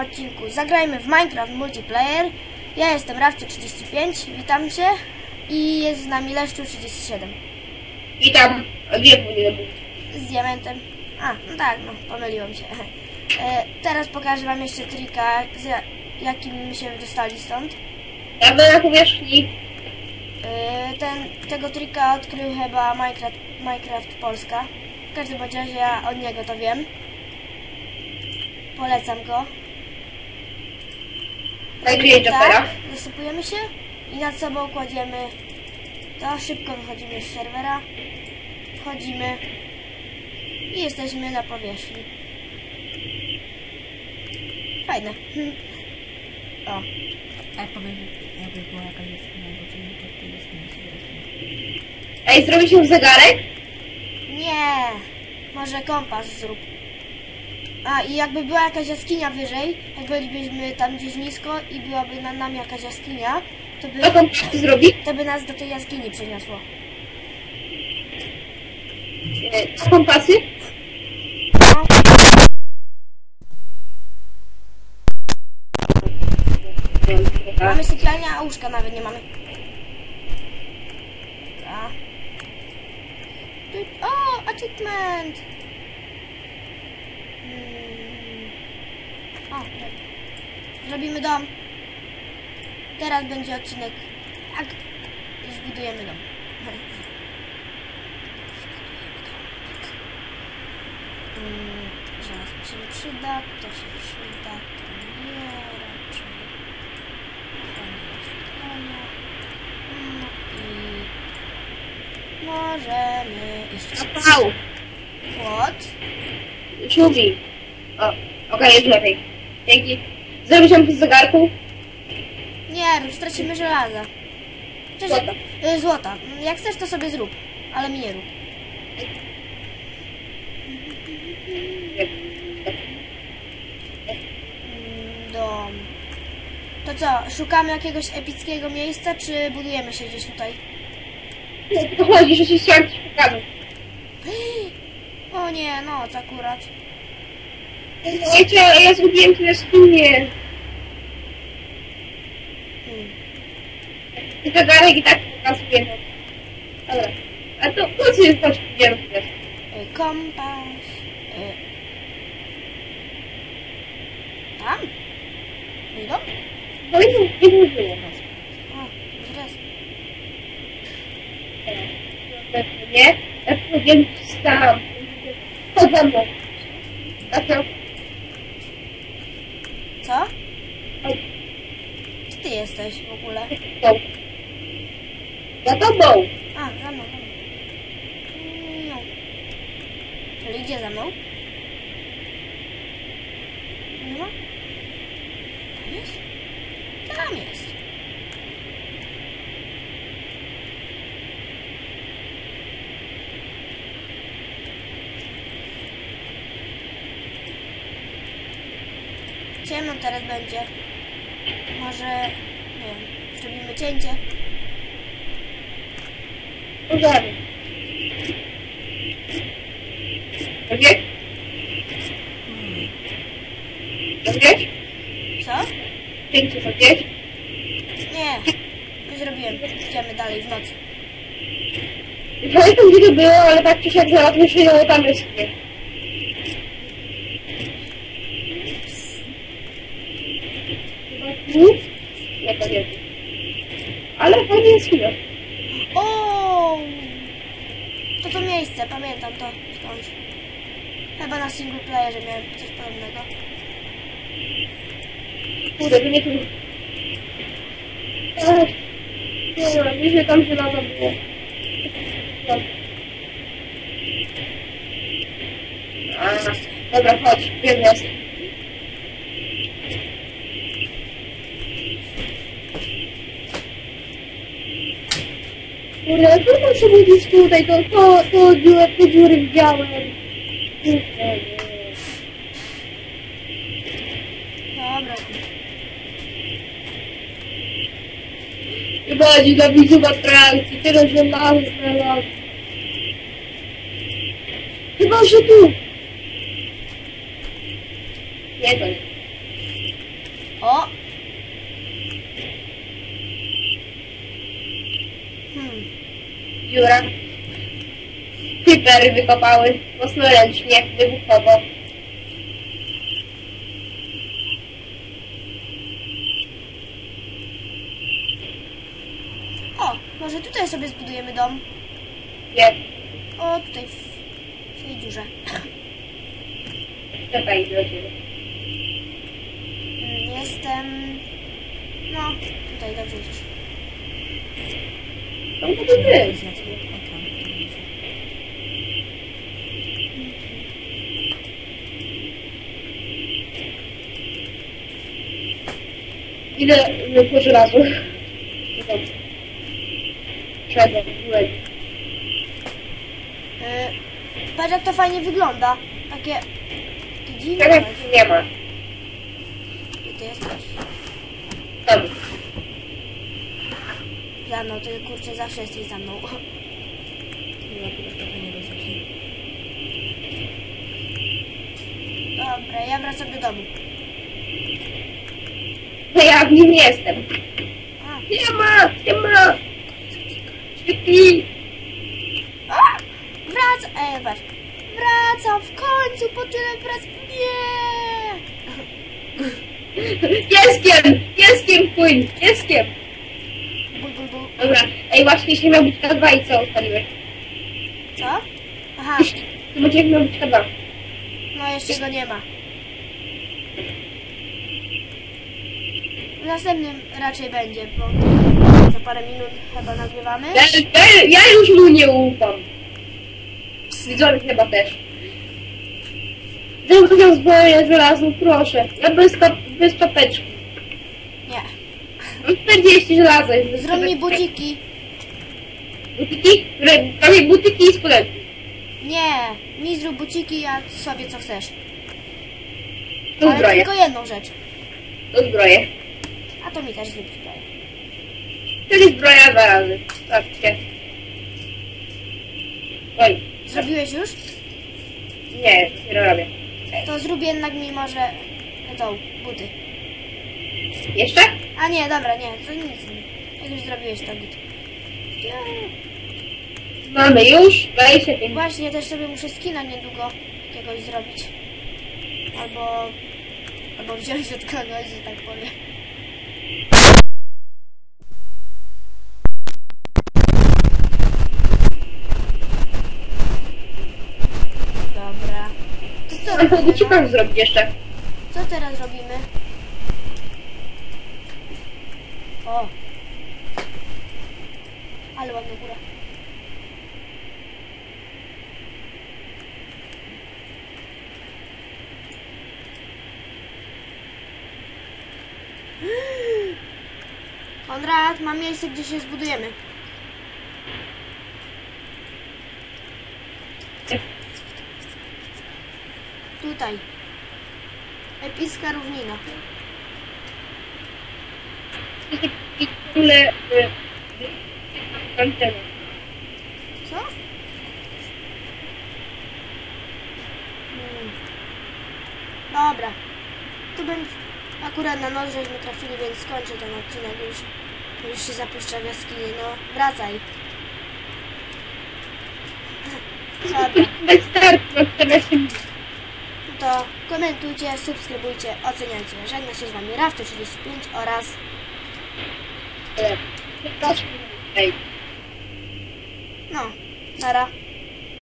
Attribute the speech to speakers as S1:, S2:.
S1: odcinku Zagrajmy w Minecraft Multiplayer. Ja jestem Rawcie35, witam Cię. I jest z nami Leszczu37
S2: Witam.
S1: Z diamentem. A, no tak, no, pomyliłem się. E, teraz pokażę Wam jeszcze trika, z ja- jakim my się dostali stąd.
S2: Ja będę na powierzchni.
S1: E, ten, tego trika odkrył chyba Minecraft, Minecraft Polska. W każdym bądź razie ja od niego to wiem. Polecam go.
S2: Nagryję Jokera.
S1: Tak, zasypujemy się i nad sobą kładziemy to, szybko wychodzimy z serwera, wchodzimy i jesteśmy na powierzchni. Fajne. O,
S3: A jak powiem, jakby była jakaś jaskinia, bo czyli to miejsce.
S2: Ej, zrobi się zegarek?
S1: nie, może kompas zrób. A i jakby była jakaś jaskinia wyżej, jak bylibyśmy tam gdzieś nisko i byłaby nad nami jakaś jaskinia, to by,
S2: Co kompas zrobi?
S1: to by nas do tej jaskini przeniosło.
S2: E, Z kompasy?
S1: No. Mamy sypialnię, a łóżka nawet nie mamy. A. Tu- O, achievement! O, dobra. Zrobimy dom. Teraz będzie odcinek. Jak zbudujemy dom. Zbudujemy dom. Tak. Zaraz mi się nie przyda, to się przyda, to nie, raczej. Fajne oświetlenie. No i możemy iść.
S2: Zapał.
S1: Płot.
S2: Siubi. O, okej, jest lepiej. Dzięki. Zrobi się po zegarku?
S1: Nie, stracimy żelaza. Cześć,
S2: Złota.
S1: y, złota. Jak chcesz, to sobie zrób, ale mi nie rób. Dom. To co, szukamy jakiegoś epickiego miejsca, czy budujemy się gdzieś tutaj?
S2: Nie, to chodzi, że się coś pokazać.
S1: O nie, noc akurat.
S2: Cię, ja zrobiłem tu jaskinię.
S1: Hmm.
S2: I zegarek i tak pokazuję. no. Dobra. A to po co jest chodź pójdziemy teraz?
S1: Kompas. Y. Tam? Mój dom?
S2: No nie, nie było.
S1: O, zres.
S2: Nie? Ja powiem sam. Chodź za mną. Co?
S1: Gdzie ty jesteś w ogóle?
S2: Tą. Za tobą.
S1: A, za mną, za mną. No. Czyli gdzie za mną? Nie ma? Tam jest? Tam jest. Ciemno teraz będzie. Może, nie wiem, zrobimy cięcie.
S2: Możemy. Wiesz? Wiesz?
S1: Co?
S2: To wiesz?
S1: Nie, nie zrobiłem. Idziemy dalej w nocy.
S2: Pamiętam gdzie to było, ale tak czy siak przyjęło tam jest nie. Chyba tu? Nie. Ale fajnie jest chwilę.
S1: O! To to miejsce, pamiętam to skądś. Chyba na single playerze miałem coś podobnego.
S2: Kurde, to nie tu. Ech, Nie wiem, bliżej tam żelaza było. No. A, Dobra, chodź, wiem Kurde, jak trudno przebudzić tutaj, to, to, to dziurę, te dziury widziałem. Kurde.
S1: Dobra.
S2: I bardziej dla widzów atrakcji, tyle żelaza znalazłem. Chyba, że tu. Nie, to nie.
S1: O! Hmm.
S2: Dziura. Typery wykopały własnoręcznie, wybuchowo.
S1: O, może tutaj sobie zbudujemy dom.
S2: Nie,
S1: O, tutaj w, w tej dziurze.
S2: czekaj do ciebie.
S1: Mm, Jestem... No, tutaj dobrze idziesz.
S2: No to
S3: się-
S2: Ile po żelazu? Byłem.
S1: Yy, patrz jak to fajnie wygląda. Takie... Takie dziwne.
S2: Teraz nie ma.
S1: Gdzie ty jesteś?
S2: Tam.
S1: Za mną, ty kurczę zawsze jesteś za mną.
S3: Chyba chyba trochę nie rozumiem.
S1: Dobra, ja wracam do domu.
S2: No ja w nim jestem.
S1: A,
S2: Nie ma, nie ma.
S1: Wracam! Ej, patrz. Wracam w końcu po tyle prac. Nie!
S2: Pieskiem, pieskiem płyń, pieskiem. Dobra, ej właśnie się miał być K2 i co ustaliłeś?
S1: Co? Aha,
S2: To będzie miał być K2.
S1: no jeszcze go nie ma. W następnym raczej będzie, bo za parę minut chyba nagrywamy.
S2: Ja, ja, ja już mu nie ufam. Widzowie chyba też. Zamówię zbroję żelazną, proszę. Ja bez, kap, bez czapeczki. Mam 40 żelaza. jest
S1: Zrób mi buciki.
S2: Butyki? Prawie butyki i spodenki.
S1: Nie, mi zrób buciki, a sobie co chcesz.
S2: To
S1: Ale
S2: zbroję.
S1: tylko jedną rzecz.
S2: To zbroję.
S1: A to mi też zrób zbroję.
S2: Wtedy zbroja dwa razy. Patrzcie. Oj,
S1: Zrobiłeś już?
S2: nie, dopiero robię.
S1: To zrób jednak mi może tą buty.
S2: Jeszcze?
S1: A nie, dobra, nie, to nic. Jak już zrobiłeś to git. Ja.
S2: Mamy już 25.
S1: Właśnie, też sobie muszę skina niedługo jakiegoś zrobić. Albo... Albo wziąć od kogoś, że tak powiem. Dobra. To co robimy? No?
S2: bucikach zrobić jeszcze?
S1: Co teraz robimy? O! Ale ładna góra. Konrad, mam miejsce, gdzie się zbudujemy. Tutaj. Epicka równina.
S2: Ogóle... y, Antenę.
S1: Co? Hmm. Dobra. To będzie... Akurat na noc żeśmy trafili, więc skończę ten odcinek już. Już się zapuszcza w jaskini. No, wracaj. Dobra.
S2: Bez startu, 14 minut.
S1: To komentujcie, subskrybujcie, oceniajcie. Żegna się z Wami Rafto35 oraz...
S2: Ale 15 minut. Ej.
S1: No, nara.